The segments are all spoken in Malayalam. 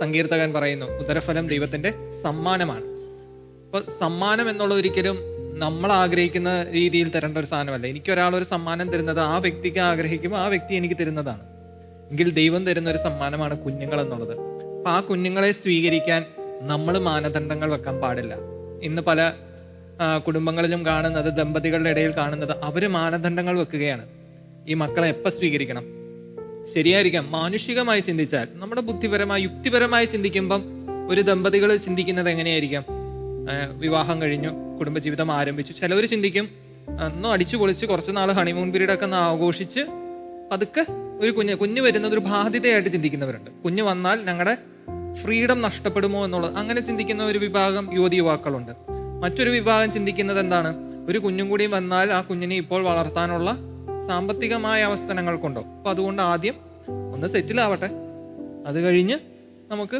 സങ്കീർത്തകൻ പറയുന്നു ഉദരഫലം ദൈവത്തിന്റെ സമ്മാനമാണ്. അപ്പൊ സമ്മാനം എന്നുള്ളത് ഒരിക്കലും നമ്മൾ ആഗ്രഹിക്കുന്ന രീതിയിൽ തരേണ്ട ഒരു സാധനമല്ല. എനിക്ക് ഒരാൾ ഒരു സമ്മാനം തരുന്നത് ആ വ്യക്തിക്ക് ആഗ്രഹിക്കും ആ വ്യക്തി എനിക്ക് തരുന്നതാണ്. എങ്കിൽ ദൈവം തരുന്ന ഒരു സമ്മാനമാണ് കുഞ്ഞുങ്ങൾ എന്നുള്ളത്. അപ്പൊ ആ കുഞ്ഞുങ്ങളെ സ്വീകരിക്കാൻ നമ്മൾ മാനദണ്ഡങ്ങൾ വെക്കാൻ പാടില്ല. ഇന്ന് പല കുടുംബങ്ങളിലും കാണുന്നത് ദമ്പതികളുടെ ഇടയിൽ കാണുന്നത് അവർ മാനദണ്ഡങ്ങൾ വെക്കുകയാണ്. ഈ മക്കളെ എപ്പോൾ സ്വീകരിക്കണം? ശരിയായിരിക്കാം. മാനുഷികമായി ചിന്തിച്ചാൽ നമ്മുടെ ബുദ്ധിപരമായി യുക്തിപരമായി ചിന്തിക്കുമ്പം ഒരു ദമ്പതികൾ ചിന്തിക്കുന്നത് എങ്ങനെയായിരിക്കാം? വിവാഹം കഴിഞ്ഞു കുടുംബജീവിതം ആരംഭിച്ചു. ചിലവർ ചിന്തിക്കും അന്നും അടിച്ചു പൊളിച്ച് കുറച്ച് നാൾ ഹണിമൂൺ പീരീഡ് ഒക്കെ ഒന്ന് ആഘോഷിച്ച് പതുക്കെ ഒരു കുഞ്ഞ് കുഞ്ഞ് വരുന്നത് ഒരു ബാധ്യതയായിട്ട് ചിന്തിക്കുന്നവരുണ്ട്. കുഞ്ഞ് വന്നാൽ ഞങ്ങളുടെ ഫ്രീഡം നഷ്ടപ്പെടുമോ എന്നുള്ളത്. അങ്ങനെ ചിന്തിക്കുന്ന ഒരു വിഭാഗം യുവതി യുവാക്കളുണ്ട്. മറ്റൊരു വിഭാഗം ചിന്തിക്കുന്നത് എന്താണ്? ഒരു കുഞ്ഞും കൂടി വന്നാൽ ആ കുഞ്ഞിനെ ഇപ്പോൾ വളർത്താനുള്ള സാമ്പത്തികമായ അവസ്ഥനങ്ങൾക്കുണ്ടോ കൊണ്ടോ അപ്പൊ അതുകൊണ്ട് ആദ്യം ഒന്ന് സെറ്റിൽ ആവട്ടെ. അത് കഴിഞ്ഞ് നമുക്ക്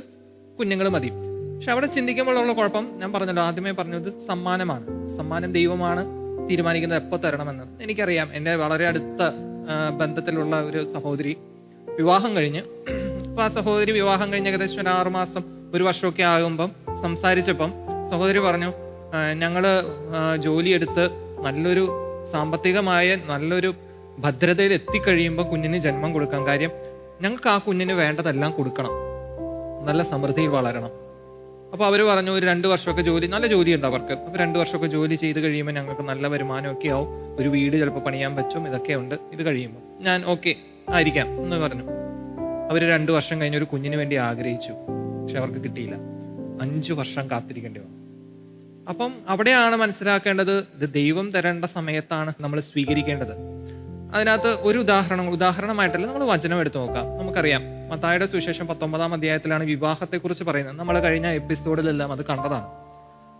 കുഞ്ഞുങ്ങൾ മതി. പക്ഷെ അവിടെ ചിന്തിക്കുമ്പോഴുള്ള കുഴപ്പം ഞാൻ പറഞ്ഞല്ലോ ആദ്യമേ പറഞ്ഞത് സമ്മാനമാണ്. സമ്മാനം ദൈവമാണ് തീരുമാനിക്കുന്നത് എപ്പോൾ തരണമെന്ന്. എനിക്കറിയാം എന്റെ വളരെ അടുത്ത ബന്ധത്തിലുള്ള ഒരു സഹോദരി വിവാഹം കഴിഞ്ഞ്. അപ്പോൾ ആ സഹോദരി വിവാഹം കഴിഞ്ഞ് ഏകദേശം ഒരു ആറുമാസം ഒരു വർഷമൊക്കെ ആകുമ്പം സംസാരിച്ചപ്പം സഹോദരി പറഞ്ഞു ഞങ്ങൾ ജോലിയെടുത്ത് നല്ലൊരു സാമ്പത്തികമായ നല്ലൊരു ഭദ്രതയിൽ എത്തിക്കഴിയുമ്പോൾ കുഞ്ഞിന് ജന്മം കൊടുക്കാൻ കാര്യം ഞങ്ങൾക്ക് ആ കുഞ്ഞിന് വേണ്ടതെല്ലാം കൊടുക്കണം. നല്ല സമൃദ്ധിയിൽ വളരണം. അപ്പോൾ അവർ പറഞ്ഞു ഒരു രണ്ട് വർഷമൊക്കെ ജോലി നല്ല ജോലിയുണ്ട് അവർക്ക്. അപ്പോൾ രണ്ട് വർഷമൊക്കെ ജോലി ചെയ്ത് കഴിയുമ്പോൾ ഞങ്ങൾക്ക് നല്ല വരുമാനമൊക്കെ ആവും. ഒരു വീട് ചിലപ്പോൾ പണിയാൻ പറ്റും ഇതൊക്കെ ഉണ്ട്. ഇത് കഴിയുമ്പോൾ ഞാൻ ഓക്കെ ആയിരിക്കാം എന്ന് പറഞ്ഞു. അവർ രണ്ട് വർഷം കഴിഞ്ഞ് ഒരു കുഞ്ഞിന് വേണ്ടി ആഗ്രഹിച്ചു. പക്ഷെ അവർക്ക് കിട്ടിയില്ല. അഞ്ച് വർഷം കാത്തിരിക്കേണ്ടി വന്നു. അപ്പം അവിടെയാണ് മനസ്സിലാക്കേണ്ടത് ഇത് ദൈവം തരേണ്ട സമയത്താണ് നമ്മൾ സ്വീകരിക്കേണ്ടത്. അതിനകത്ത് ഒരു ഉദാഹരണം ഉദാഹരണമായിട്ടല്ല നമ്മൾ വചനം എടുത്തു നോക്കാം. നമുക്കറിയാം. മത്തായുടെ സുവിശേഷം പത്തൊമ്പതാം അധ്യായത്തിലാണ് വിവാഹത്തെക്കുറിച്ച് പറയുന്നത്. നമ്മൾ കഴിഞ്ഞ എപ്പിസോഡിലെല്ലാം അത് കണ്ടതാണ്.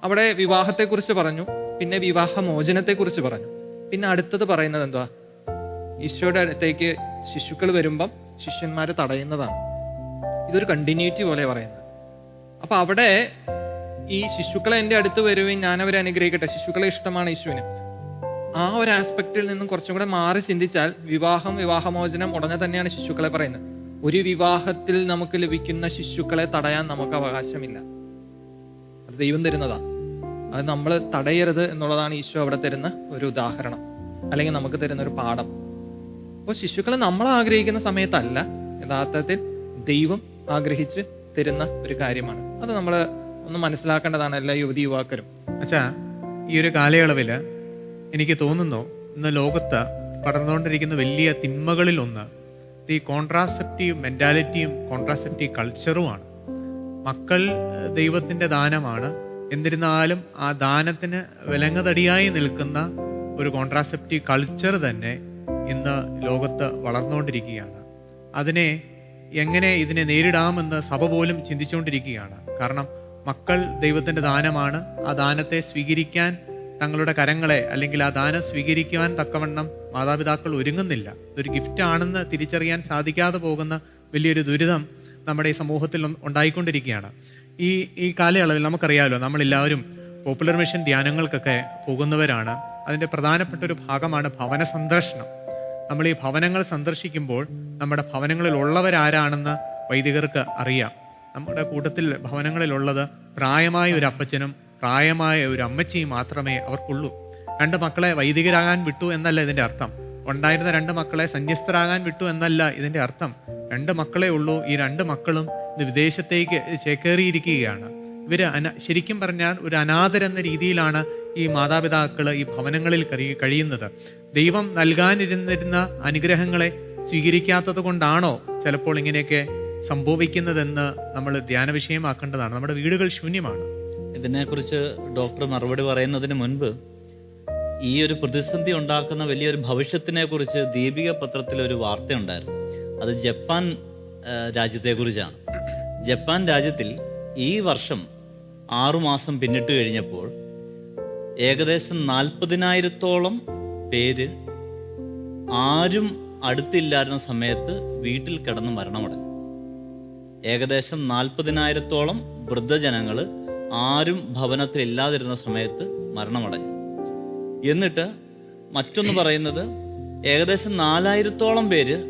അവിടെ വിവാഹത്തെക്കുറിച്ച് പറഞ്ഞു പിന്നെ വിവാഹമോചനത്തെക്കുറിച്ച് പറഞ്ഞു. പിന്നെ അടുത്തത് പറയുന്നത് എന്തുവാ? ഈശോയുടെ അടുത്തേക്ക് ശിശുക്കൾ വരുമ്പം ശിഷ്യന്മാരെ തടയുന്നതാണ്. ഇതൊരു കണ്ടിന്യൂറ്റി പോലെ പറയുന്നത്. അപ്പൊ അവിടെ ഈ ശിശുക്കളെ എന്റെ അടുത്ത് വരുവേ ഞാൻ അവരെ അനുഗ്രഹിക്കട്ടെ. ശിശുക്കളെ ഇഷ്ടമാണ് യേശുവിന് ആ ഒരു ആസ്പെക്റ്റിൽ നിന്നും കുറച്ചും കൂടെ മാറി ചിന്തിച്ചാൽ വിവാഹം വിവാഹമോചനം ഉടനെ തന്നെയാണ് ശിശുക്കളെ പറയുന്നത്. ഒരു വിവാഹത്തിൽ നമുക്ക് ലഭിക്കുന്ന ശിശുക്കളെ തടയാൻ നമുക്ക് അവകാശമില്ല. അത് ദൈവം തരുന്നതാണ് അത് നമ്മൾ തടയരുത് എന്നുള്ളതാണ് ഈശോ അവിടെ തരുന്ന ഒരു ഉദാഹരണം. അല്ലെങ്കിൽ നമുക്ക് തരുന്ന ഒരു പാഠം. അപ്പോൾ ശിശുക്കളെ നമ്മൾ ആഗ്രഹിക്കുന്ന സമയത്തല്ല യഥാർത്ഥത്തിൽ ദൈവം ആഗ്രഹിച്ച് തരുന്ന ഒരു കാര്യമാണ്. അത് നമ്മൾ ഒന്ന് മനസ്സിലാക്കേണ്ടതാണ് എല്ലാ യുവതി യുവാക്കരും. അച്ഛാ ഈ ഒരു കാലയളവിൽ എനിക്ക് തോന്നുന്നു ഇന്ന് ലോകത്ത് പടർന്നുകൊണ്ടിരിക്കുന്ന വലിയ തിന്മകളിൽ ഒന്ന് ഈ കോൺട്രാസെപ്റ്റീവ് മെന്റാലിറ്റിയും കോൺട്രാസെപ്റ്റീവ് കൾച്ചറുമാണ് മക്കൾ ദൈവത്തിന്റെ ദാനമാണ്. എന്നിരുന്നാലും ആ ദാനത്തിന് വിലങ്ങതടിയായി നിൽക്കുന്ന ഒരു കോൺട്രാസെപ്റ്റീവ് കൾച്ചർ തന്നെ ഇന്ന് ലോകത്ത് വളർന്നുകൊണ്ടിരിക്കുകയാണ്. അതിനെ എങ്ങനെ ഇതിനെ നേരിടാമെന്ന് സഭ പോലും ചിന്തിച്ചുകൊണ്ടിരിക്കുകയാണ്. കാരണം മക്കൾ ദൈവത്തിന്റെ ദാനമാണ്. ആ ദാനത്തെ സ്വീകരിക്കാൻ തങ്ങളുടെ കരങ്ങളെ അല്ലെങ്കിൽ ആ ദാനം സ്വീകരിക്കുവാൻ തക്കവണ്ണം മാതാപിതാക്കൾ ഒരുങ്ങുന്നില്ല. ഇതൊരു ഗിഫ്റ്റ് ആണെന്ന് തിരിച്ചറിയാൻ സാധിക്കാതെ പോകുന്ന വലിയൊരു ദുരിതം നമ്മുടെ ഈ സമൂഹത്തിൽ ഉണ്ടായിക്കൊണ്ടിരിക്കുകയാണ്. ഈ ഈ കാലയളവിൽ നമുക്കറിയാമല്ലോ നമ്മളെല്ലാവരും പോപ്പുലർ മിഷൻ ധ്യാനങ്ങൾക്കൊക്കെ പോകുന്നവരാണ്. അതിന്റെ പ്രധാനപ്പെട്ട ഒരു ഭാഗമാണ് ഭവന സന്ദർശനം. നമ്മൾ ഈ ഭവനങ്ങൾ സന്ദർശിക്കുമ്പോൾ നമ്മുടെ ഭവനങ്ങളിൽ ഉള്ളവരാരാണെന്ന് വൈദികർക്ക് അറിയാം. നമ്മുടെ കൂട്ടത്തിൽ ഭവനങ്ങളിലുള്ളത് പ്രായമായ ഒരു അപ്പച്ചനും പ്രായമായ ഒരു അമ്മച്ചിയും മാത്രമേ അവർക്കുള്ളൂ. രണ്ട് മക്കളെ വൈദികരാകാൻ വിട്ടു എന്നല്ല ഇതിന്റെ അർത്ഥം. ഉണ്ടായിരുന്ന രണ്ട് മക്കളെ സന്യസ്തരാകാൻ വിട്ടു എന്നല്ല ഇതിന്റെ അർത്ഥം. രണ്ട് മക്കളെ ഉള്ളൂ ഈ രണ്ട് മക്കളും ഇത് വിദേശത്തേക്ക് ചേക്കേറിയിരിക്കുകയാണ്. ഇവർ അന ശരിക്കും പറഞ്ഞാൽ ഒരു അനാഥരെന്ന രീതിയിലാണ് ഈ മാതാപിതാക്കൾ ഈ ഭവനങ്ങളിൽ കഴിയുന്നത്. ദൈവം നൽകാനിരുന്നിരുന്ന അനുഗ്രഹങ്ങളെ സ്വീകരിക്കാത്തത് കൊണ്ടാണോ ചിലപ്പോൾ ഇങ്ങനെയൊക്കെ സംഭവിക്കുന്നതെന്ന് നമ്മൾ ധ്യാന വിഷയമാക്കേണ്ടതാണ് നമ്മുടെ വീടുകൾ ശൂന്യമാണ്. ഇതിനെക്കുറിച്ച് ഡോക്ടർ മറുപടി പറയുന്നതിന് മുൻപ് ഈ ഒരു പ്രതിസന്ധി ഉണ്ടാക്കുന്ന വലിയൊരു ഭവിഷ്യത്തിനെ കുറിച്ച് ദീപിക പത്രത്തിൽ ഒരു വാർത്തയുണ്ടായിരുന്നു. അത് ജപ്പാൻ രാജ്യത്തെക്കുറിച്ചാണ്. ജപ്പാൻ രാജ്യത്തിൽ ഈ വർഷം ആറുമാസം പിന്നിട്ട് കഴിഞ്ഞപ്പോൾ ഏകദേശം നാൽപ്പതിനായിരത്തോളം പേര് ആരും അടുത്തില്ലായിരുന്ന സമയത്ത് വീട്ടിൽ കിടന്ന് മരണമടഞ്ഞു. ഏകദേശം നാൽപ്പതിനായിരത്തോളം വൃദ്ധജനങ്ങൾ ആരും ഭവനത്തിൽ ഇല്ലാതിരുന്ന സമയത്ത് മരണമടഞ്ഞു. എന്നിട്ട് മറ്റൊന്ന് പറയുന്നത് ഏകദേശം നാലായിരത്തോളം പേര്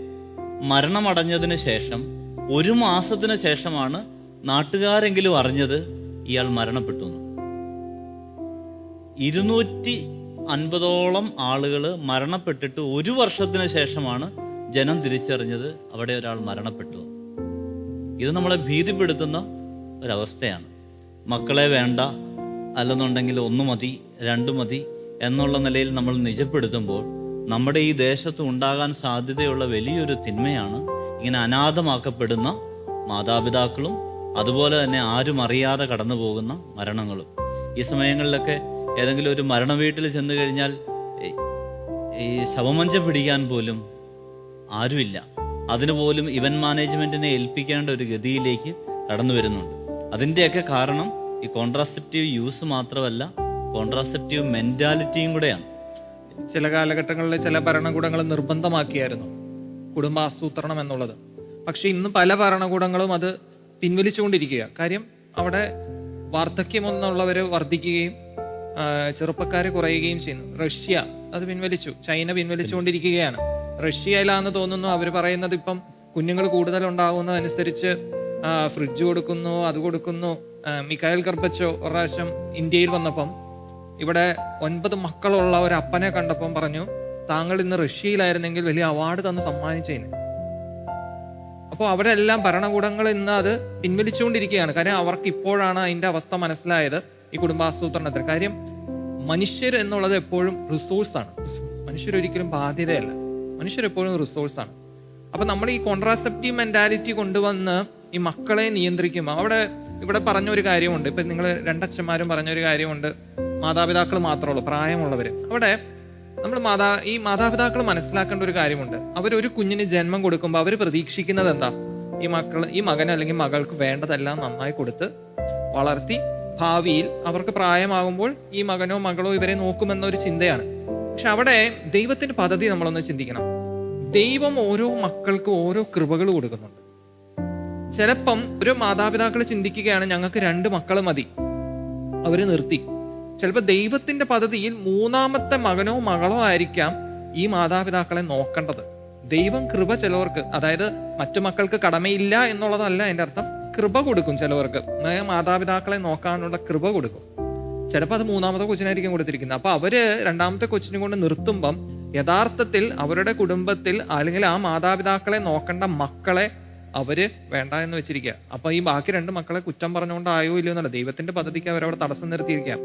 മരണമടഞ്ഞതിന് ശേഷം ഒരു മാസത്തിന് ശേഷമാണ് നാട്ടുകാരെങ്കിലും അറിഞ്ഞത് ഇയാൾ മരണപ്പെട്ടു. ഇരുന്നൂറ്റി അൻപതോളം ആളുകൾ മരണപ്പെട്ടിട്ട് ഒരു വർഷത്തിന് ശേഷമാണ് ജനം തിരിച്ചറിഞ്ഞത് അവിടെ ഒരാൾ മരണപ്പെട്ടു. ഇത് നമ്മളെ ഭീതിപ്പെടുത്തുന്ന ഒരവസ്ഥയാണ്. മക്കളെ വേണ്ട അല്ലെന്നുണ്ടെങ്കിൽ ഒന്ന് മതി രണ്ടു മതി എന്നുള്ള നിലയിൽ നമ്മൾ നിജപ്പെടുത്തുമ്പോൾ നമ്മുടെ ഈ ദേശത്ത് ഉണ്ടാകാൻ സാധ്യതയുള്ള വലിയൊരു തിന്മയാണ് ഇങ്ങനെ അനാഥമാക്കപ്പെടുന്ന മാതാപിതാക്കളും അതുപോലെ തന്നെ ആരും അറിയാതെ കടന്നു പോകുന്ന മരണങ്ങളും. ഈ സമയങ്ങളിലൊക്കെ ഏതെങ്കിലും ഒരു മരണ വീട്ടിൽ ചെന്ന് കഴിഞ്ഞാൽ ഈ- ശവമഞ്ച പിടിക്കാൻ പോലും ആരുമില്ല. അതിനുപോലും ഇവൻ മാനേജ്മെന്റിനെ ഏൽപ്പിക്കേണ്ട ഒരു ഗതിയിലേക്ക് കടന്നു വരുന്നുണ്ട് അതിന്റെയൊക്കെ കാരണം ഈ കോൺട്രാസെപ്റ്റീവ് യൂസ് മാത്രമല്ല കോൺട്രാസെപ്റ്റീവ് മെന്റാലിറ്റിയും കൂടെയാണ്. ചില കാലഘട്ടങ്ങളിൽ ചില ഭരണകൂടങ്ങൾ നിർബന്ധമാക്കിയായിരുന്നു കുടുംബാസൂത്രണം എന്നുള്ളത്. പക്ഷെ ഇന്ന് പല ഭരണകൂടങ്ങളും അത് പിൻവലിച്ചുകൊണ്ടിരിക്കുക കാര്യം അവിടെ വാർദ്ധക്യം എന്നുള്ളവർ വർദ്ധിക്കുകയും ചെറുപ്പക്കാർ കുറയുകയും ചെയ്യുന്നു. റഷ്യ അത് പിൻവലിച്ചു. ചൈന പിൻവലിച്ചുകൊണ്ടിരിക്കുകയാണ്. റഷ്യയിലാന്ന് തോന്നുന്നു അവർ പറയുന്നത് ഇപ്പം കുഞ്ഞുങ്ങൾ കൂടുതൽ ഉണ്ടാകുന്നതനുസരിച്ച് ഫ്രിഡ്ജ് കൊടുക്കുന്നു അത് കൊടുക്കുന്നു. മിക്കായൽ കർബച്ചോ ഒരു പ്രാവശ്യം ഇന്ത്യയിൽ വന്നപ്പം ഇവിടെ ഒൻപത് മക്കളുള്ള ഒരു അപ്പനെ കണ്ടപ്പം പറഞ്ഞു താങ്കൾ ഇന്ന് റഷ്യയിലായിരുന്നെങ്കിൽ വലിയ അവാർഡ് തന്ന് സമ്മാനിച്ചതിന് അപ്പോൾ അവിടെ എല്ലാം ഭരണകൂടങ്ങൾ ഇന്ന് അത് പിൻവലിച്ചുകൊണ്ടിരിക്കുകയാണ്. കാര്യം അവർക്ക് ഇപ്പോഴാണ് അതിന്റെ അവസ്ഥ മനസ്സിലായത് ഈ കുടുംബാസൂത്രണത്തിൽ കാര്യം മനുഷ്യർ എന്നുള്ളത് എപ്പോഴും റിസോഴ്സാണ് മനുഷ്യർ ഒരിക്കലും ബാധ്യതയല്ല. മനുഷ്യർ എപ്പോഴും റിസോഴ്സാണ് അപ്പം നമ്മൾ ഈ കോൺട്രാസെപ്റ്റീവ് മെന്റാലിറ്റി കൊണ്ടുവന്ന് ഈ മക്കളെ നിയന്ത്രിക്കും. അവിടെ ഇവിടെ പറഞ്ഞൊരു കാര്യമുണ്ട്. ഇപ്പൊ നിങ്ങൾ രണ്ടച്ഛന്മാരും പറഞ്ഞൊരു കാര്യമുണ്ട്. മാതാപിതാക്കൾ മാത്രമേ ഉള്ളൂ പ്രായമുള്ളവര്. അവിടെ നമ്മൾ മാതാ ഈ മാതാപിതാക്കൾ മനസ്സിലാക്കേണ്ട ഒരു കാര്യമുണ്ട്. അവരൊരു കുഞ്ഞിന് ജന്മം കൊടുക്കുമ്പോൾ അവർ പ്രതീക്ഷിക്കുന്നത് എന്താ? ഈ മക്കൾ ഈ മകൻ അല്ലെങ്കിൽ മകൾക്ക് വേണ്ടതെല്ലാം നന്നായി കൊടുത്ത് വളർത്തി ഭാവിയിൽ അവർക്ക് പ്രായമാകുമ്പോൾ ഈ മകനോ മകളോ ഇവരെ നോക്കുമെന്നൊരു ചിന്തയാണ്. പക്ഷെ അവിടെ ദൈവത്തിന്റെ പദ്ധതി നമ്മളൊന്ന് ചിന്തിക്കണം. ദൈവം ഓരോ മക്കൾക്ക് ഓരോ കൃപകൾ കൊടുക്കുന്നുണ്ട്. ചിലപ്പം ഒരു മാതാപിതാക്കൾ ചിന്തിക്കുകയാണ് ഞങ്ങൾക്ക് രണ്ട് മക്കൾ മതി. അവർ നിർത്തി. ചിലപ്പോൾ ദൈവത്തിന്റെ പദ്ധതിയിൽ മൂന്നാമത്തെ മകനോ മകളോ ആയിരിക്കാം ഈ മാതാപിതാക്കളെ നോക്കേണ്ടത്. ദൈവം കൃപ ചിലവർക്ക് അതായത് മറ്റു മക്കൾക്ക് കടമയില്ല എന്നുള്ളതല്ല എന്റെ അർത്ഥം കൃപ കൊടുക്കും ചിലവർക്ക്. മാതാപിതാക്കളെ നോക്കാനുള്ള കൃപ കൊടുക്കും. ചിലപ്പോൾ അത് മൂന്നാമത്തെ കൊച്ചിനായിരിക്കും കൊടുത്തിരിക്കുന്നത്. അപ്പൊ അവർ രണ്ടാമത്തെ കൊച്ചിനെ കൊണ്ട് നിർത്തുമ്പം യഥാർത്ഥത്തിൽ അവരുടെ കുടുംബത്തിൽ അല്ലെങ്കിൽ ആ മാതാപിതാക്കളെ നോക്കേണ്ട മക്കളെ അവർ വേണ്ട എന്ന് വെച്ചിരിക്കുക അപ്പോൾ ഈ ബാക്കി രണ്ട് മക്കളെ കുറ്റം പറഞ്ഞുകൊണ്ടായോ ഇല്ലയോ എന്നല്ല. ദൈവത്തിന്റെ പദ്ധതിക്ക് അവരവിടെ തടസ്സം നിർത്തിയിരിക്കുക